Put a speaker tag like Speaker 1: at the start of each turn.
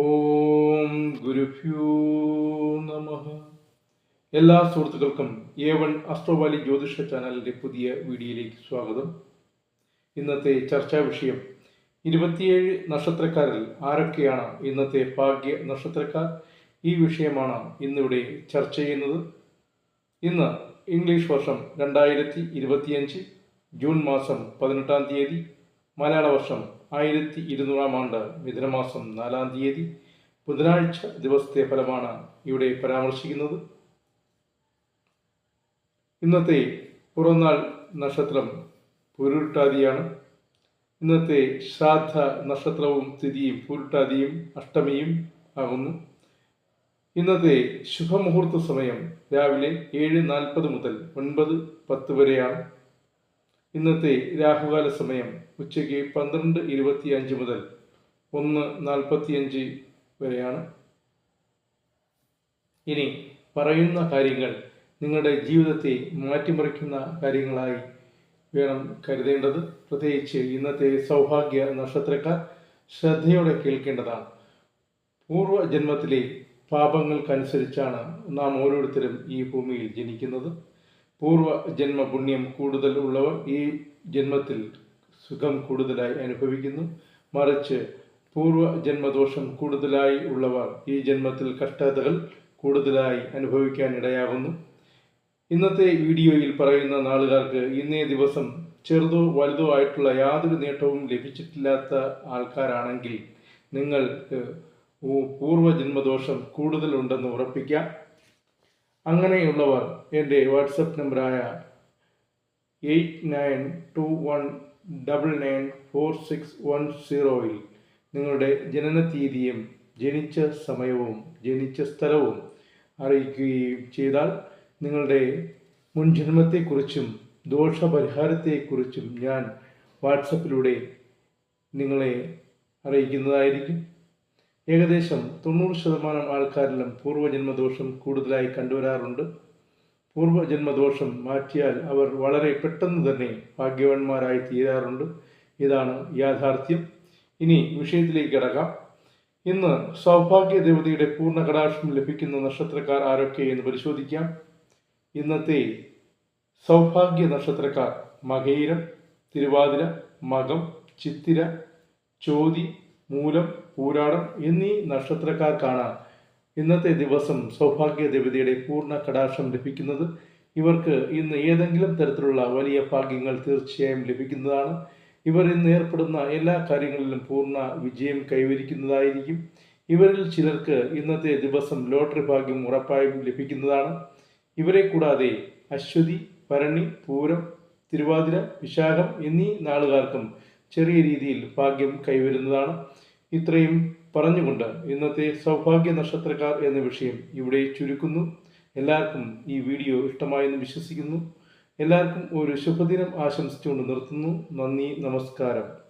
Speaker 1: ഓം ഗുരുഭ്യോ നമ. എല്ലാ സുഹൃത്തുക്കൾക്കും എ വൺ അസ്ട്രോവാലി ജ്യോതിഷ ചാനലിന്റെ പുതിയ വീഡിയോയിലേക്ക് സ്വാഗതം. ഇന്നത്തെ ചർച്ചാ വിഷയം ഇരുപത്തിയേഴ് നക്ഷത്രക്കാരിൽ ആരൊക്കെയാണ് ഇന്നത്തെ ഭാഗ്യ നക്ഷത്രക്കാർ? ഈ വിഷയമാണ് ഇന്നിവിടെ ചർച്ച ചെയ്യുന്നത്. ഇന്ന് ഇംഗ്ലീഷ് വർഷം രണ്ടായിരത്തി ഇരുപത്തിയഞ്ച് ജൂൺ മാസം പതിനെട്ടാം തീയതി മലയാള വർഷം ആയിരത്തി ഇരുന്നൂറാം ആണ്ട് മിഥുനമാസം നാലാം തീയതി ബുധനാഴ്ച ദിവസത്തെ ഫലമാണ് ഇവിടെ പരാമർശിക്കുന്നത്. ഇന്നത്തെ പുറന്നാൾ നക്ഷത്രം പുരുട്ടാതിയാണ്. ഇന്നത്തെ ശ്രാദ്ധ നക്ഷത്രവും തിഥിയും പുരുട്ടാതിയും അഷ്ടമിയും ആകുന്നു. ഇന്നത്തെ ശുഭമുഹൂർത്ത സമയം രാവിലെ ഏഴ് നാൽപ്പത് മുതൽ ഒൻപത് പത്ത് വരെയാണ്. ഇന്നത്തെ രാഹുകാല സമയം ഉച്ചയ്ക്ക് പന്ത്രണ്ട് ഇരുപത്തി അഞ്ച് മുതൽ ഒന്ന് നാൽപ്പത്തിയഞ്ച് വരെയാണ്. ഇനി പറയുന്ന കാര്യങ്ങൾ നിങ്ങളുടെ ജീവിതത്തെ മാറ്റിമറിക്കുന്ന കാര്യങ്ങളായി വേണം കരുതേണ്ടത്. പ്രത്യേകിച്ച് ഇന്നത്തെ സൗഭാഗ്യ നക്ഷത്രക്കാർ ശ്രദ്ധയോടെ കേൾക്കേണ്ടതാണ്. പൂർവജന്മത്തിലെ പാപങ്ങൾക്കനുസരിച്ചാണ് നാം ഓരോരുത്തരും ഈ ഭൂമിയിൽ ജനിക്കുന്നത്. പൂർവ ജന്മ പുണ്യം കൂടുതൽ ഉള്ളവർ ഈ ജന്മത്തിൽ സുഖം കൂടുതലായി അനുഭവിക്കുന്നു. മറിച്ച് പൂർവ ജന്മദോഷം കൂടുതലായി ഉള്ളവർ ഈ ജന്മത്തിൽ കഷ്ടതകൾ കൂടുതലായി അനുഭവിക്കാൻ ഇടയാകുന്നു ഇന്നത്തെ വീഡിയോയിൽ പറയുന്ന നാളുകാർക്ക് ഇന്നേ ദിവസം ചെറുതോ വലുതോ ആയിട്ടുള്ള യാതൊരു നേട്ടവും ലഭിച്ചിട്ടില്ലാത്ത ആൾക്കാരാണെങ്കിൽ നിങ്ങൾക്ക് പൂർവജന്മദോഷം കൂടുതലുണ്ടെന്ന് ഉറപ്പിക്കാം. അങ്ങനെയുള്ളവർ എന്റെ വാട്സപ്പ് നമ്പറായ eight nine two one double nine four six one സീറോയിൽ നിങ്ങളുടെ ജനനതീയതിയും ജനിച്ച സമയവും ജനിച്ച സ്ഥലവും അറിയിക്കുകയും ചെയ്താൽ നിങ്ങളുടെ മുൻജന്മത്തെക്കുറിച്ചും ദോഷപരിഹാരത്തെക്കുറിച്ചും ഞാൻ വാട്സപ്പിലൂടെ നിങ്ങളെ അറിയിക്കുന്നതായിരിക്കും. ഏകദേശം തൊണ്ണൂറ് ശതമാനം ആൾക്കാരിലും പൂർവജന്മദോഷം കൂടുതലായി കണ്ടുവരാറുണ്ട്. പൂർവജന്മദോഷം മാറ്റിയാൽ അവർ വളരെ പെട്ടെന്ന് തന്നെ ഭാഗ്യവാന്മാരായി തീരാറുണ്ട്. ഇതാണ് യാഥാർത്ഥ്യം. ഇനി വിഷയത്തിലേക്ക് കിടക്കാം. ഇന്ന് സൗഭാഗ്യ ദേവതയുടെ പൂർണ കടാക്ഷം ലഭിക്കുന്ന നക്ഷത്രക്കാർ ആരൊക്കെ എന്ന് പരിശോധിക്കാം. ഇന്നത്തെ സൗഭാഗ്യ നക്ഷത്രക്കാർ മകയിരം തിരുവാതിര മകം ചിത്തിര ചോതി മൂലം പൂരാടം എന്നീ നക്ഷത്രക്കാർക്കാണ് ഇന്നത്തെ ദിവസം സൗഭാഗ്യ ദേവതയുടെ പൂർണ കടാക്ഷം ലഭിക്കുന്നത്. ഇവർക്ക് ഇന്ന് ഏതെങ്കിലും തരത്തിലുള്ള വലിയ ഭാഗ്യങ്ങൾ തീർച്ചയായും ലഭിക്കുന്നതാണ്. ഇവർ ഇന്ന് ഏർപ്പെടുന്ന എല്ലാ കാര്യങ്ങളിലും പൂർണ വിജയം കൈവരിക്കുന്നതായിരിക്കും. ഇവരിൽ ചിലർക്ക് ഇന്നത്തെ ദിവസം ലോട്ടറി ഭാഗ്യം ഉറപ്പായും ലഭിക്കുന്നതാണ്. ഇവരെ കൂടാതെ അശ്വതി ഭരണി പൂരം തിരുവാതിര വിശാഖം എന്നീ നാളുകാർക്കും ചെറിയ രീതിയിൽ ഭാഗ്യം കൈവരുന്നതാണ്. ഇത്രയും പറഞ്ഞുകൊണ്ട് ഇന്നത്തെ സൗഭാഗ്യ നക്ഷത്രക്കാർ എന്ന വിഷയം ഇവിടെ ചുരുക്കുന്നു. എല്ലാവർക്കും ഈ വീഡിയോ ഇഷ്ടമായെന്ന് വിശ്വസിക്കുന്നു. എല്ലാവർക്കും ഒരു ശുഭദിനം ആശംസിച്ചുകൊണ്ട് നിർത്തുന്നു. നന്ദി നമസ്കാരം.